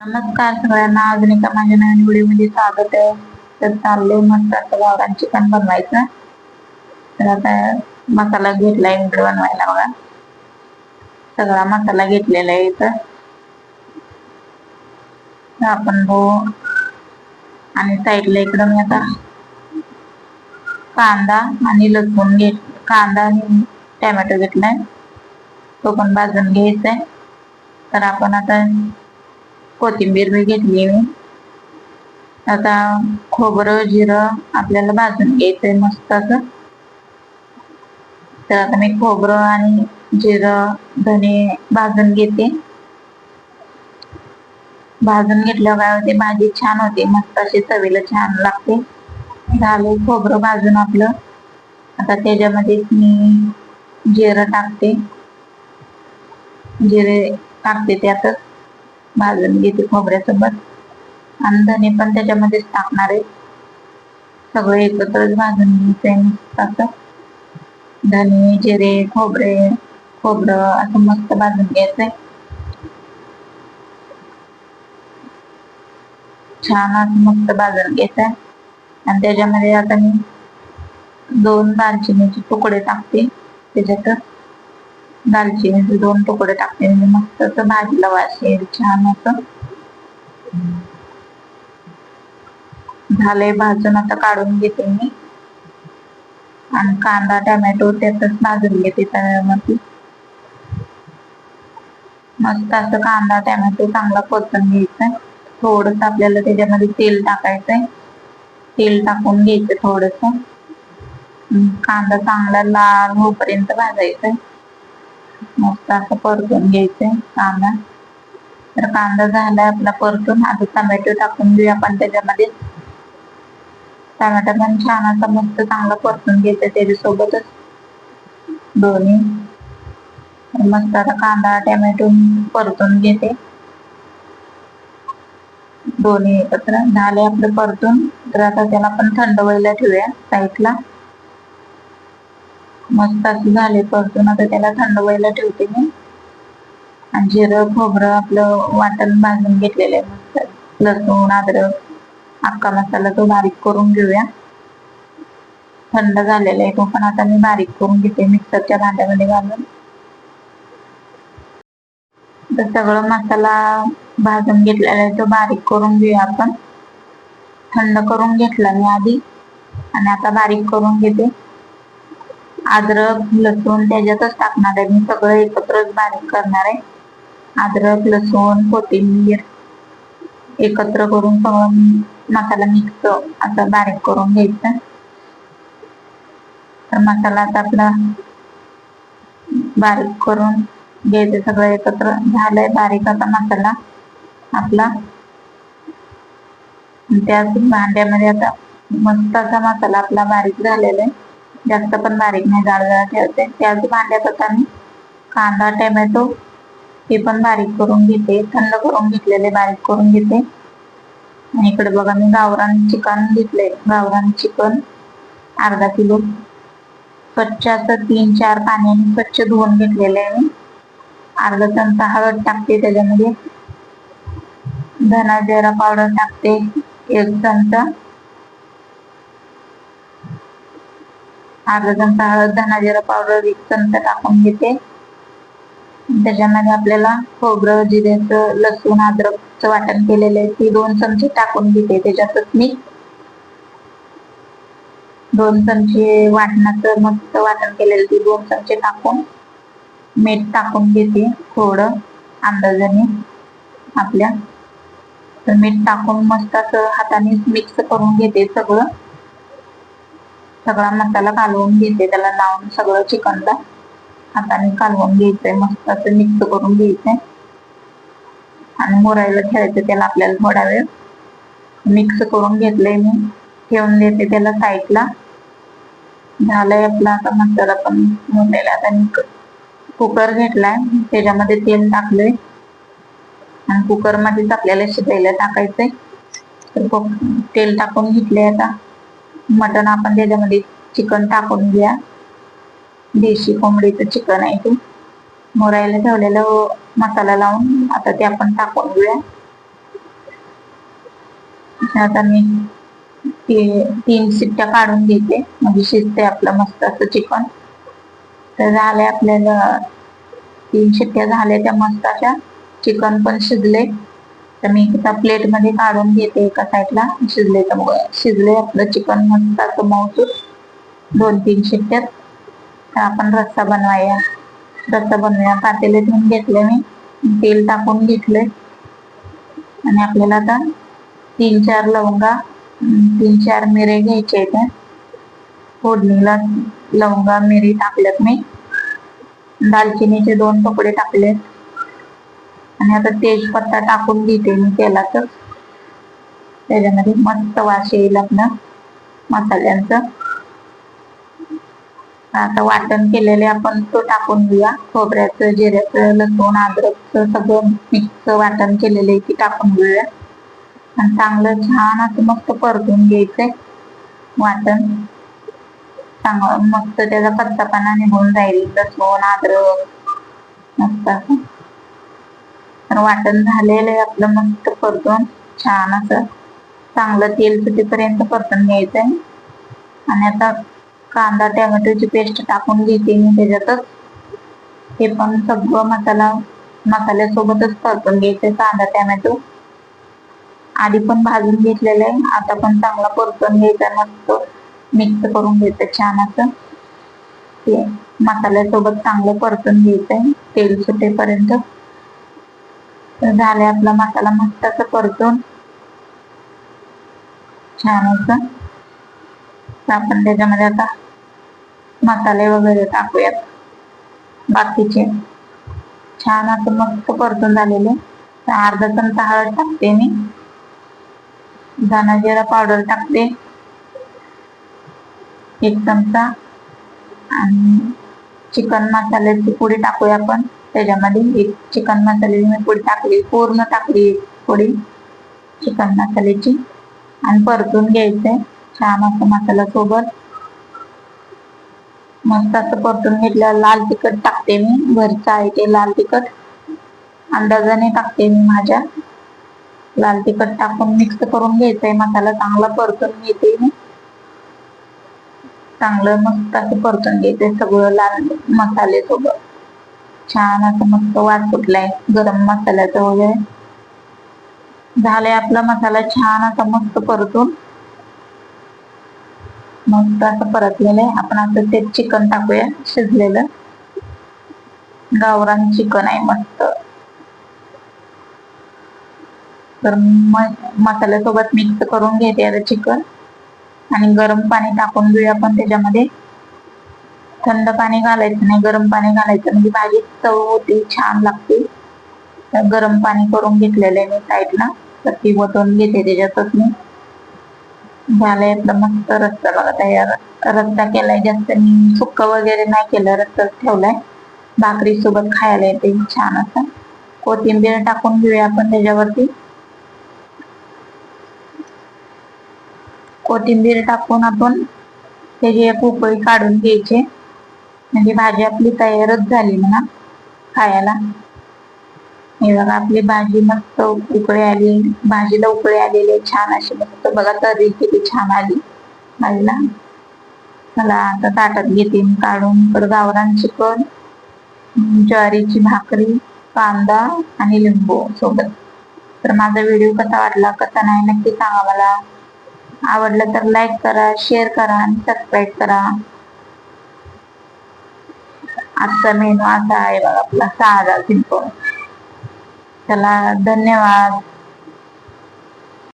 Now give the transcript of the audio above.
नमस्कार सगळ्यांना. अजून एका माझ्या नवीन व्हिडिओमध्ये स्वागत आहे. तर चाललंय मस्त असं गावरान चिकन बनवायचं. तर आता मसाला घेतलाय इकडे बनवायला बघा. सगळा मसाला घेतलेला आहे इथं. आपण हो आणि साईडला इकडं मी आता कांदा आणि लसूण घेत कांदा आणि टॅमॅटो घेतलाय. तो पण भाजून घ्यायचा आहे तर आपण आता कोथिंबीर मी घेतली. मी आता खोबरं जिरं आपल्याला भाजून घ्यायचंय मस्त असं. तर आता मी खोबरं आणि जिरं धने भाजून घेते. भाजून घेतल्यावर काय होते? भाजी छान होते. मस्त अशी चवीला छान लागते. झाले खोबरं भाजून आपलं. आता त्याच्यामध्ये मी जिरं टाकते. जिरे टाकते त्यातच. भाजून घेते खोबऱ्यासोबत. आणि धने पण त्याच्यामध्येच टाकणार आहे. सगळे एकत्रच भाजून घ्यायचंय मस्त असं. धने जिरे खोबरे खोबरं असं मस्त भाजून घ्यायचंय. छान असं मस्त भाजून घ्यायचंय. आणि त्याच्यामध्ये आता मी दोन दालचिनीचे तुकडे टाकते त्याच्यात. दालचिनीचे दोन तुकडे टाकते. म्हणजे मस्त असं भाजीला वास येईल छान असं. झालंय भाजून आता काढून घेते मी. आणि कांदा टोमॅटो त्यातच भाजून घेते तव्यामध्ये मस्त असं कांदा टॅमॅटो चांगला परतून घ्यायचा. थोडस आपल्याला त्याच्यामध्ये तेल टाकायचंय. तेल टाकून घ्यायचं थोडस. कांदा चांगला लाल होईपर्यंत भाजायचंय. मस्त असं परतून घ्यायचंय कांदा. तर कांदा झाला आपला परतून आता टमॅटो टाकून घेऊया आपण त्याच्यामध्ये. टमॅटो पण छान असा मस्त चांगला परतून घ्यायचा त्याच्यासोबतच. दोन्ही. मस्त आता कांदा टमॅटो परतून घेते. दोन्ही एकत्र. झाले आपलं परतून. तर आता त्याला पण थंड व्हायला ठेवूया साईडला. मस्त असं झाले परतून. आता त्याला थंड व्हायला ठेवते मी. आणि जिरं खोबरं आपलं वाटण भाजून घेतलेलं आहे मस्त. लसूण अद्रक अख्खा मसाला तो बारीक करून घेऊया. थंड झालेला आहे तो पण आता मी बारीक करून घेते मिक्सरच्या भांड्यामध्ये घालून. तर सगळं मसाला भाजून घेतलेला आहे तो बारीक करून घेऊया आपण. थंड करून घेतला मी आधी. आणि आता बारीक करून घेते. अद्रक लसूण त्याच्यातच टाकणार आहे. मी सगळं एकत्रच बारीक करणार आहे. अद्रक लसूण कोथिंबीर एकत्र करून सगळं मसाला मिक्स असं बारीक करून घ्यायचं. तर मसाला आता आपला बारीक करून घ्यायचं. सगळं एकत्र झालंय बारीक आता मसाला आपला. त्याच भांड्यामध्ये आता मस्त असा मसाला आपला बारीक झालेला आहे. जास्त पण बारीक नाही जाड जाड ठेवते. त्याच भांड्यात आता मी. कांदा टोमॅटो हे पण बारीक करून घेते. थंड करून घेतलेले बारीक करून घेते. आणि इकडे बघा मी गावरान चिकन घेतले गावरान चिकन अर्धा किलो. स्वच्छ असं तीन चार पाण्याने स्वच्छ धुवून घेतलेले आहे मी. अर्धा चमचा हळद टाकते त्याच्यामध्ये. धना जिरा पावडर टाकते. एक चमचा. अर्धा चमचा हळद धना जिरा पावडर एक चमचा टाकून घेते. त्याच्यामध्ये आपल्याला खोबरं जिऱ्याचं लसूण अद्रकचं वाटण केलेलं आहे. ती दोन चमचे टाकून घेते. त्याच्यातच मी दोन चमचे वाटणाचं मस्त वाटण केलेलं ती दोन चमचे टाकून मीठ टाकून घेते. थोडं अंदाजाने आपल्या. तर मीठ टाकून मस्त असं हाताने मिक्स करून घेते सगळं. सगळा मसाला कालवून घेते. त्याला लावून सगळं चिकनला हाताने कालवून घ्यायचंय. मस्त असं मिक्स करून घ्यायचंय. आणि मुरायला ठेवायचं त्याला आपल्याला थोडा वेळ. मिक्स करून घेतलंय मी. ठेवून देते त्याला साईडला झालंय आपला आता मसाला पण मुरलेला आता कुकर घेतलाय. त्याच्यामध्ये तेल टाकलंय. आणि कुकर मध्येच आपल्याला शिजायला टाकायचंय. तर तेल टाकून घेतले आता. मटण आपण त्याच्यामध्ये चिकन टाकून घ्या. देशी कोंबडीचं चिकन आहे ते. मोरायला ठेवलेलं मसाला लावून आता ते आपण टाकून घेऊया. आता मी तीन शिट्ट्या काढून घेते. म्हणजे शिजते आपलं मस्त असं चिकन तर झाले आपल्याला तीन शिट्ट्या झाल्या त्या मस्त अशा. चिकन पण शिजले. तर मी एका प्लेटमध्ये काढून घेते एका साईडला शिजले तर मग शिजले आपलं चिकन मस्त असं मौसूद दोन तीन शिट्ट्यात. तर आपण रस्सा बनवाया. रस्सा बनवूया. पातेले ठेवून घेतले मी. तेल टाकून घेतले आणि आपल्याला आता तीन चार लवंगा तीन चार मिरे घ्यायचे आहेत. फोडणीला लवंगा मिरी टाकल्यात मी. दालचिनीचे दोन तुकडे टाकलेत. आणि आता तेजपत्ता टाकून घेते मी तर त्याच्यामध्ये मस्त वास येईल आपला मसाल्यांचा. आता वाटण केलेले आपण तो टाकून घेऊया. खोबऱ्याचं जिऱ्याचं लसूण अद्रकचं सगळं मिक्स वाटण केलेलं ते टाकून घेऊया. आणि चांगलं छान असं मस्त परतून घ्यायचंय वाटण. चांगलं मस्त त्याचा कच्चापणा निघून जाईल. लसूण अद्रक मस्त असं. तर वाटण झालेलं आहे आपलं मस्त परतून. छान असं चांगलं तेल सुटेपर्यंत परतून घ्यायचं आहे आणि आता कांदा टोमॅटोची पेस्ट टाकून घेते मी त्याच्यातच. हे पण सगळं मसाला मसाल्यासोबतच परतून घ्यायचं कांदा टॅमॅटो. आधी पण भाजून घेतलेलं आहे. आता पण चांगला परतून घ्यायचा मस्त मिक्स करून घ्यायचं छान असं. ते मसाल्यासोबत चांगलं परतून घ्यायचं आहे तेल सुटेपर्यंत. तर झाले आपला मसाला मस्त असं परतून. छान असं तर आपण त्याच्यामध्ये आता मसाले वगैरे टाकूयात. बाकीचे. छान असं मस्त परतून झालेले. तर अर्धा चमचा हळद टाकते मी. धना जिरा पावडर टाकते. एक चमचा. आणि चिकन मसाल्याची पुडी टाकूया आपण. त्याच्यामध्ये एक चिकन मसाल्याची मी पुढे टाकली पूर्ण टाकली पुढे चिकन मसाल्याची. आणि परतून घ्यायचंय छान असं मसाला सोबत मस्त असं परतून घेतल्यावर लाल तिखट टाकते मी घरचं आहे ते लाल तिखट. अंदाजाने टाकते मी माझ्या. लाल तिखट टाकून मिक्स करून घ्यायचंय मसाला चांगला परतून घेते मी. चांगलं मस्त असं परतून घ्यायचंय सगळं लाल मसाले सोबत छान असं मस्त वास सुटलाय. गरम मसाल्याचं वगैरे. झालंय आपला मसाला छान असा मस्त परतून. मस्त असं परतलेलं आहे. आपण असं ते चिकन टाकूया शिजलेलं. गावरान चिकन आहे मस्त. तर मसाल्यासोबत मिक्स करून घेते आता चिकन. आणि गरम पाणी टाकून घेऊया आपण त्याच्यामध्ये. थंड पाणी घालायचं नाही गरम पाणी घालायचं म्हणजे भाजी चव होती छान लागते. तर गरम पाणी करून घेतलेलं आहे मी साईडला. तर ती वतून घेते त्याच्यातच मी. झालंय आपलं मस्त रस्ता बघा तयार. रस्ता केलाय जास्त मी. सुक्क वगैरे नाही केलं रस्ताच ठेवलाय. भाकरी सोबत खायला येते छान असं. कोथिंबीर टाकून घेऊया आपण त्याच्यावरती. कोथिंबीर टाकून आपण त्याची पोपळी काढून घ्यायची. म्हणजे भाजी आपली तयारच झाली म्हणा खायला. हे बघा आपली भाजी मस्त उकळी आली भाजीला उकळी आलेली आहे छान अशी मस्त. बघा तरी किती छान आली. भाजीला मला आता ताटात घेते मी काढून. इकडं गावरान चिकन ज्वारीची भाकरी कांदा आणि लिंबू सोबत. तर माझा व्हिडिओ कसा वाटला कसा नाही नक्की सांगा मला. आवडलं तर लाईक करा शेअर करा आणि सबस्क्राईब करा. आजचा मेनू असा आहे बघा आपला साधा सिंपल चला धन्यवाद.